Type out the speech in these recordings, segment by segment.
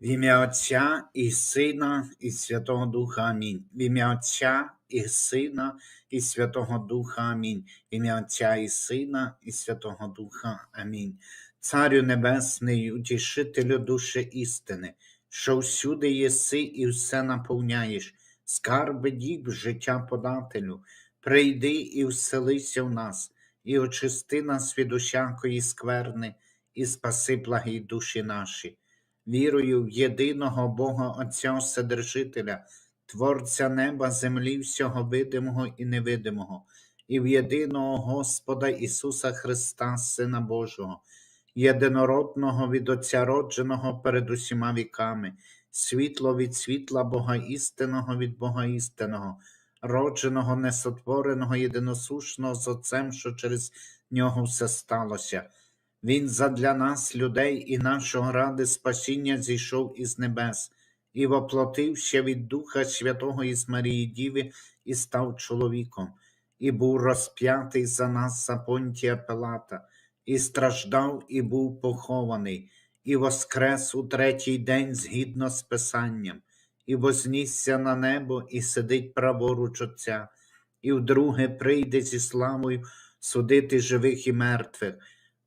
В ім'я Отця і Сина, і Святого Духа Амінь. В ім'я Отця і Сина, і Святого Духа Амінь. В ім'я Отця і Сина, і Святого Духа Амінь. Царю Небесний, утішителю душі істини, що всюди єси і все наповняєш, скарби діб життя подателю, прийди і вселися в нас, і очисти нас від усякої скверни, і спаси благі душі наші вірую в єдиного Бога Отця Вседержителя, Творця неба, землі, всього видимого і невидимого, і в єдиного Господа Ісуса Христа, Сина Божого, єдинородного від Отця родженого перед усіма віками, світло від світла Бога істинного від Бога істинного, родженого, несотвореного, єдиносушного з Отцем, що через нього все сталося. Він задля нас, людей і нашого ради спасіння зійшов із небес і воплотився від Духа Святого із Марії Діви і став чоловіком, і був розп'ятий за нас за понтія Пилата, і страждав, і був похований, і воскрес у третій день згідно з Писанням, і вознісся на небо, і сидить праворуч Отця, і вдруге прийде зі славою судити живих і мертвих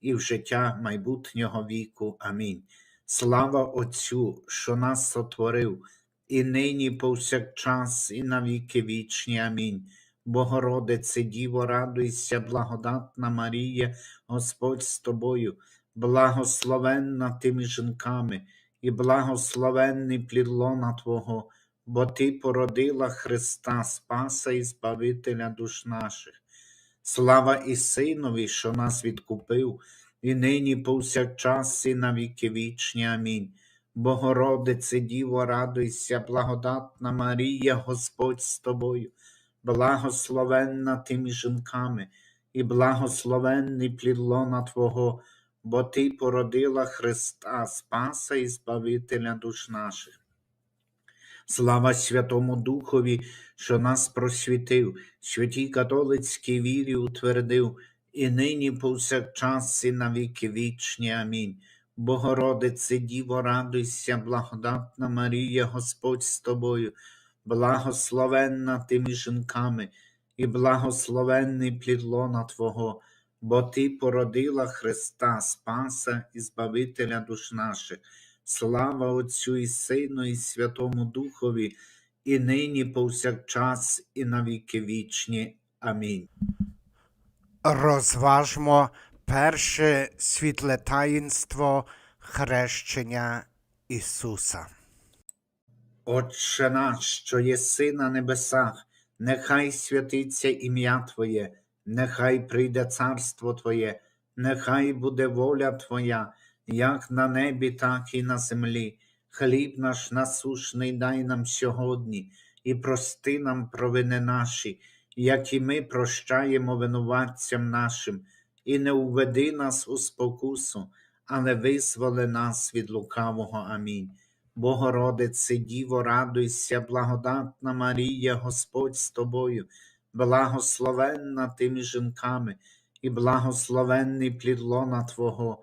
і в життя майбутнього віку. Амінь. Слава Отцю, що нас сотворив, і нині, повсякчас, і на віки вічні. Амінь. Богородице, Діво, радуйся, благодатна Марія, Господь з тобою, благословенна тими жінками, і благословенний плід лона Твого, бо Ти породила Христа, Спаса і Збавителя душ наших. Слава і Синові, що нас відкупив, і нині повсякчас, і на віки вічні. Амінь. Богородице, Діво, радуйся, благодатна Марія, Господь з тобою, благословенна тими жінками, і благословенний плід лона Твого, бо Ти породила Христа, Спаса і Збавителя душ наших. Слава Святому Духові, що нас просвітив, святій католицькій вірі утвердив, і нині повсякчас, і на віки вічні. Амінь. Богородице, Діво, радуйся, благодатна Марія, Господь з тобою, благословенна тими жінками, і благословенний плід лона Твого, бо Ти породила Христа, Спаса і Збавителя душ наших. Слава Отцю і Сину, і Святому Духові, і нині, повсякчас, і на віки вічні. Амінь. Розважмо перше світле таїнство хрещення Ісуса. Отче наш, що єси на небесах, нехай святиться ім'я Твоє, нехай прийде царство Твоє, нехай буде воля Твоя як на небі, так і на землі. Хліб наш насушний дай нам сьогодні, і прости нам провини наші, як і ми прощаємо винуватцям нашим, і не уведи нас у спокусу, але визволи нас від лукавого. Амінь. Богородице, Діво, радуйся, благодатна Марія, Господь з тобою, благословенна тими жінками, і благословенний плід лона Твого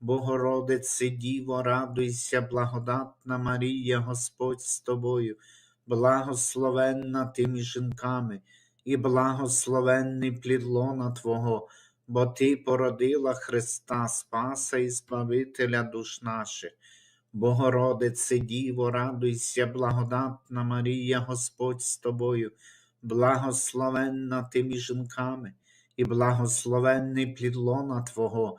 Богородице Діво, радуйся, благодатна Марія, Господь з тобою, благословенна ти між жінками, і благословенний плід лона Твого, бо Ти породила Христа, Спаса і Збавителя душ наших. Богородице Діво, радуйся, благодатна Марія, Господь з тобою, благословенна ти між жінками, і благословенний плід лона Твого,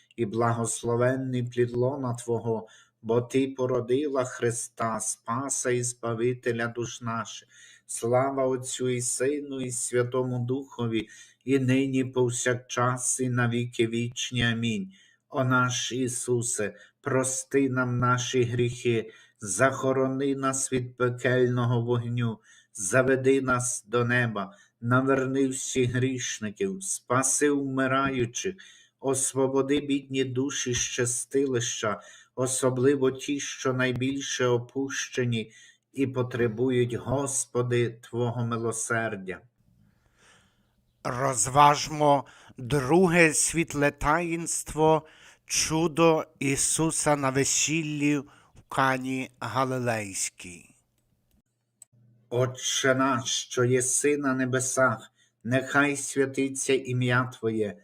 і благословенний плід лона Твого, бо Ти породила Христа, Спаса і Збавителя душ наших. Слава Отцю і Сину, і Святому Духові, і нині повсякчас, і навіки вічні. Амінь. О наш Ісусе, прости нам наші гріхи, захорони нас від пекельного вогню, заведи нас до неба, наверни всіх грішників, спаси вмираючих, освободи бідні душі щастилища, особливо ті, що найбільше опущені і потребують, Господи, Твого милосердя. Розважмо друге світле таїнство чудо Ісуса на весіллі в Кані Галилейській. Отче наш, що єси на небесах, нехай святиться ім'я Твоє,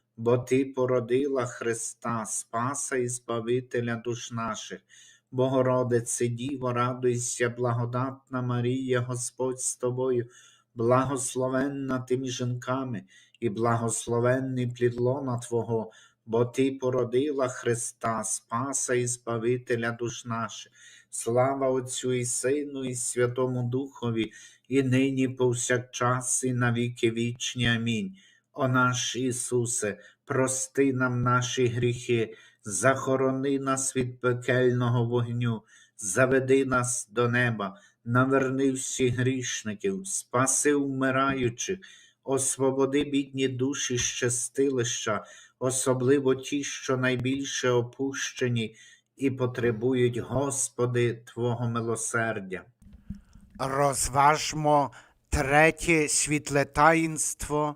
бо Ти породила Христа, Спаса і Збавителя душ наших. Богородице, Діво, радуйся, благодатна Марія, Господь з тобою, благословенна ти між жінками, і благословенний плід лона Твого, бо Ти породила Христа, Спаса і Збавителя душ наших. Слава Отцю і Сину, і Святому Духові, і нині повсякчас, і на віки вічні. Амінь. О наш Ісусе, прости нам наші гріхи, захорони нас від пекельного вогню, заведи нас до неба, наверни всіх грішників, спаси вмираючих, освободи бідні душі щастилища, особливо ті, що найбільше опущені і потребують, Господи, Твого милосердя. Розважмо третє світле таїнство.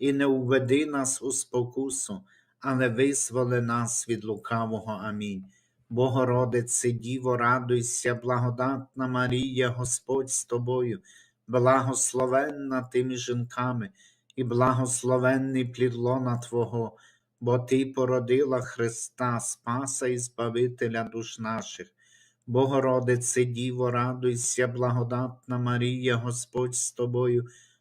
і не уведи нас у спокусу, але визволи нас від лукавого. Амінь. Богородице, Діво, радуйся, благодатна Марія, Господь з тобою, благословенна ти між жінками, і благословенний плід лона Твого, бо Ти породила Христа, Спаса і Збавителя душ наших. Богородице, Діво, радуйся, благодатна Марія, Господь з тобою,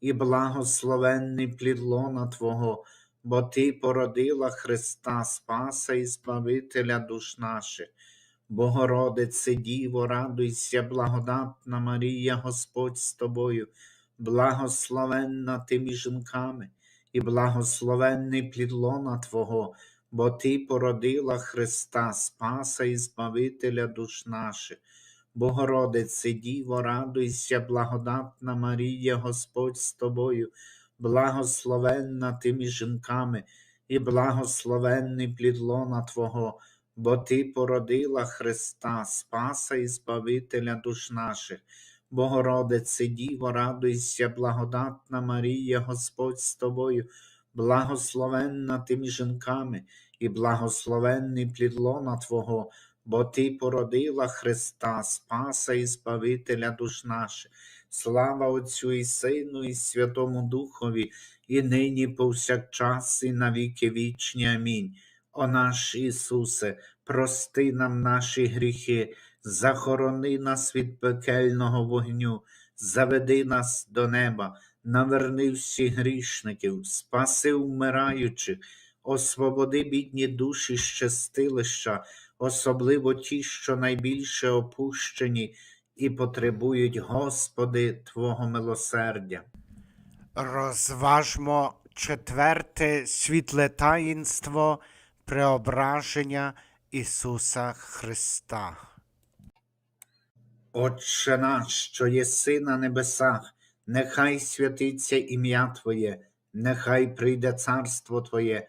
і благословенний плід лона Твого, бо Ти породила Христа, Спаса і Збавителя душ наших. Богородице, Діво, радуйся, благодатна Марія, Господь з тобою, благословенна ти між жінками, і благословенний плід лона Твого, бо Ти породила Христа, Спаса і Збавителя душ наших. Богородице, Діво, радуйся, благодатна Марія, Господь з тобою, благословенна ти між жінками, і благословенний плід лона Твого, бо Ти породила Христа, Спаса і Збавителя душ наших. Богородице, Діво, радуйся, благодатна Марія, Господь з тобою, благословенна ти між жінками, і благословенний плід лона Твого, бо Ти породила Христа, Спаса і Збавителя душ наших. Слава Отцю і Сину, і Святому Духові, і нині повсякчас, і на віки вічні. Амінь. О наш Ісусе, прости нам наші гріхи, захорони нас від пекельного вогню, заведи нас до неба, наверни всіх грішників, спаси вмираючих, освободи бідні душі з чистилища, особливо ті, що найбільше опущені і потребують, Господи, Твого милосердя. Розважмо четверте світле таїнство преображення Ісуса Христа. Отче наш, що єси на небесах, нехай святиться ім'я Твоє, нехай прийде царство Твоє,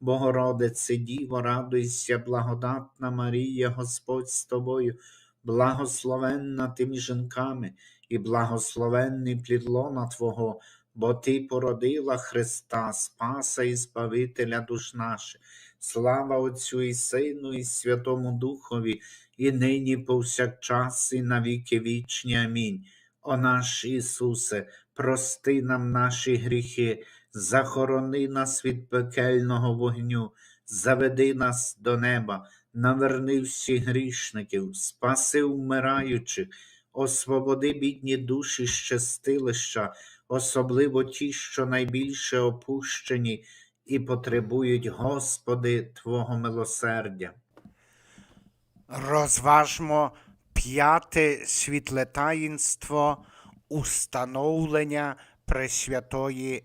Богородице, Діво, радуйся, благодатна Марія, Господь з тобою, благословенна ти між жінками, і благословенний плід лона Твого, бо Ти породила Христа, Спаса і Збавителя душ наших. Слава Отцю і Сину, і Святому Духові, і нині повсякчас, і навіки вічні. Амінь. О наш Ісусе, прости нам наші гріхи, захорони нас від пекельного вогню, заведи нас до неба, наверни всіх грішників, спаси вмираючих, освободи бідні душі з чистилища, особливо ті, що найбільше опущені і потребують, Господи, Твого милосердя. Розважмо п'яте світле таїнство установлення Пресвятої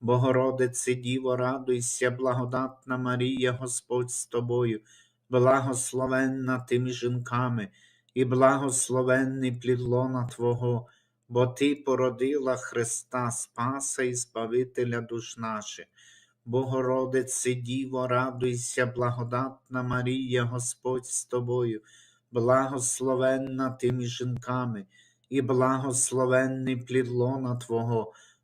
Богородице Діво, радуйся, благодатна Марія, Господь з тобою, благословенна ти між жінками, і благословенний плід лона Твого, бо Ти породила Христа, Спаса і Збавителя душ наших. Богородице Діво, радуйся, благодатна Марія, Господь з тобою, благословенна ти між жінками, і благословенний плід лона Твого,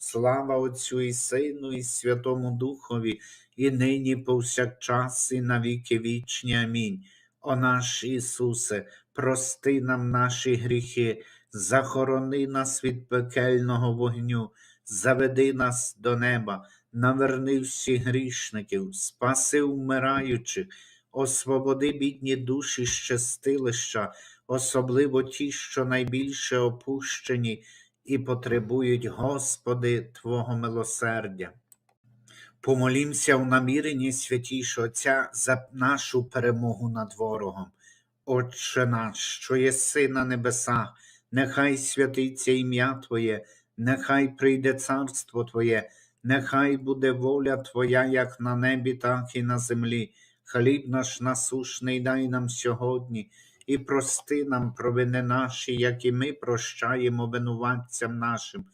Слава Отцю і Сину, і Святому Духові, і нині повсякчас, і навіки вічні. Амінь. О наш Ісусе, прости нам наші гріхи, захорони нас від пекельного вогню, заведи нас до неба, наверни всіх грішників, спаси вмираючих, освободи бідні душі з особливо ті, що найбільше опущені і потребують, Господи, Твого милосердя. Помолімся в наміренні святішого Отця за нашу перемогу над ворогом. Отче наш, що єси на небесах, нехай святиться ім'я Твоє, нехай прийде царство Твоє, нехай буде воля Твоя, як на небі, так і на землі. Хліб наш насушний дай нам сьогодні, і прости нам провини наші, як і ми прощаємо винуватцям нашим,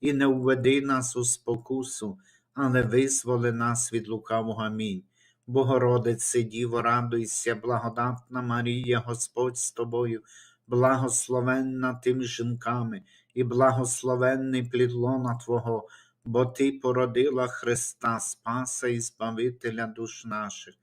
і не введи нас у спокусу, але визволи нас від лукавого. Амінь. Богородице, Діво, радуйся, благодатна Марія, Господь з тобою, благословенна тим жінками, і благословенний плід лона Твого, бо Ти породила Христа, Спаса і Збавителя душ наших.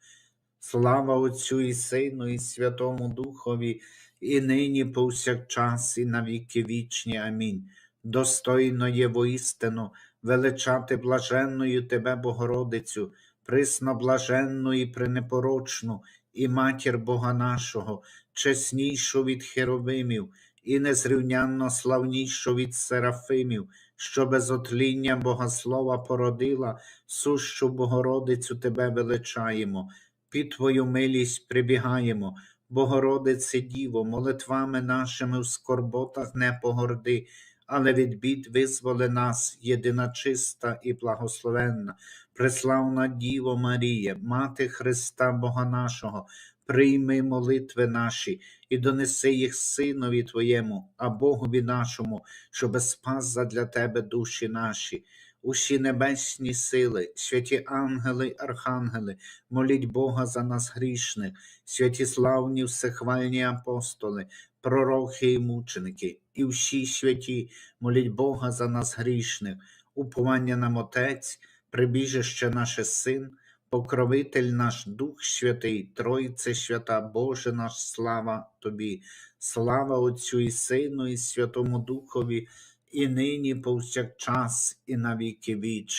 Слава Отцю і Сину, і Святому Духові, і нині повсякчас, і навіки вічні. Амінь. Достойно є воістину величати блаженною Тебе, Богородицю, присно блаженну і пренепорочну, і матір Бога нашого, чеснішу від херовимів, і незрівнянно славнішу від серафимів, що без отління Богослова породила, сущу Богородицю Тебе величаємо, під Твою милість прибігаємо. Богородице Діво, молитвами нашими в скорботах не погорди, але від бід визволи нас, єдина чиста і благословенна, преславна Діво Марія, Мати Христа Бога нашого, прийми молитви наші і донеси їх Синові Твоєму, а Богові нашому, щоби спас задля Тебе душі наші. Усі небесні сили, святі ангели, й архангели, моліть Бога за нас грішних, святі славні всехвальні апостоли, пророки і мученики, і всі святі, моліть Бога за нас грішних, уповання нам Отець, прибіжище наше Син, покровитель наш Дух Святий, Тройце свята, Боже наш, слава Тобі, слава Отцю і Сину, і Святому Духові, і нині повсякчас, і на віки вічні.